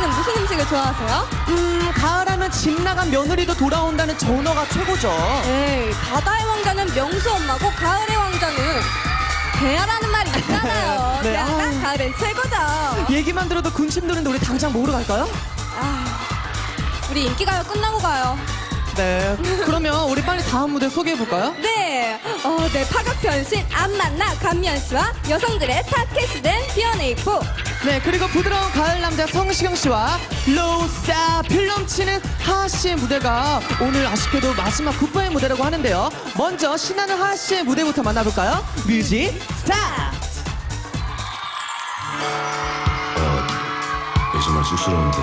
씨는 무슨 음식을 좋아하세요? 음, 가을하면 집 나간 며느리도 돌아온다는 전어가 최고죠. 에이, 바다의 왕자는 명수 엄마고 가을의 왕자는 개야라는 말이 있잖아요. 네, 그러니까 아유. 가을엔 최고죠. 얘기만 들어도 군침 도는데 우리 당장 모으러 갈까요? 아, 우리 인기가요 끝나고 가요. 네. 그러면 우리 빨리 다음 무대 소개해 볼까요? 네, 어, 네 파격 변신 안 만나 감미연 씨와 여성들의 타켓된 B&A4 네, 그리고 부드러운 가을 남자 성시경 씨와 로사 필름치는 하하 씨의 무대가 오늘 아쉽게도 마지막 굿바이 무대라고 하는데요. 먼저 신나는 하하 씨의 무대부터 만나볼까요? 뮤직 스타트! 어, 정말 쑥스러운데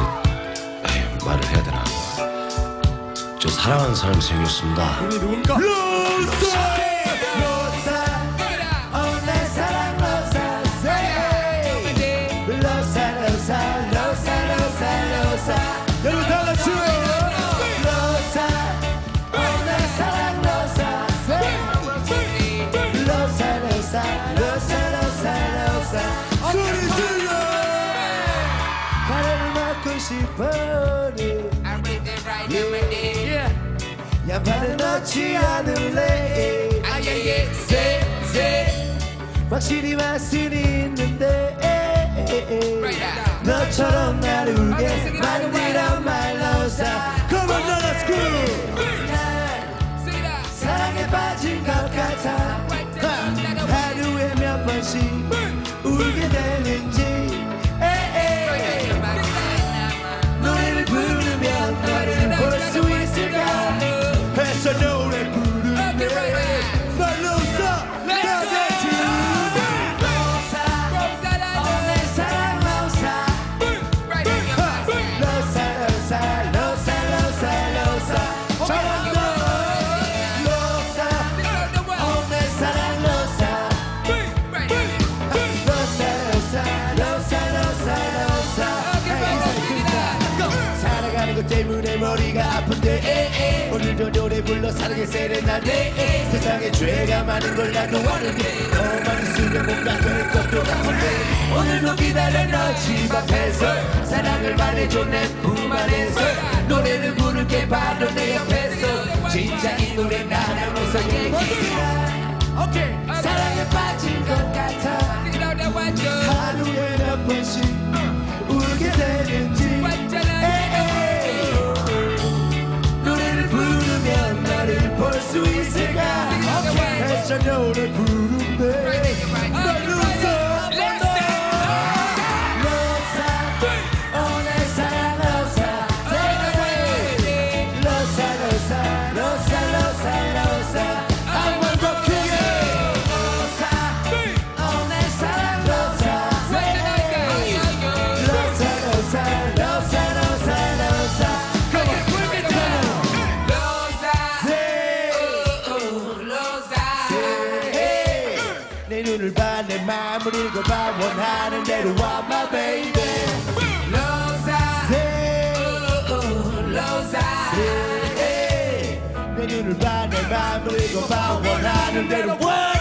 에휴, 말을? 저 사랑하는 사람이 생겼습니다. 여러분 다 같이 로사. 오늘 사랑 로사 로사 로 싶어를 양반을 넣지 않을래 확실히 맛은 있는데. 너처럼 나를 울게 만들어 말로사 머리가 아픈데. 오늘도 노래 불러 사랑의 세레나데 세상에 죄가 많은 걸 나도 아는데 너만 있으면 뭔가 될 것도 같은데. 오늘도 기다려 너집 앞에서. 사랑을 말해줘 내품 안에서. 노래를 부를게 바로 내 옆에서. 진짜 이 노래 나라면서 얘기해 사랑에 빠진 것 같아. 하루에 몇 번씩 수 있을까? 해서 노래 부른대 원하는 대로 와, my baby. Say, Say, 내 눈을 봐, 내 마음을 읽어봐. 원하는 대로 와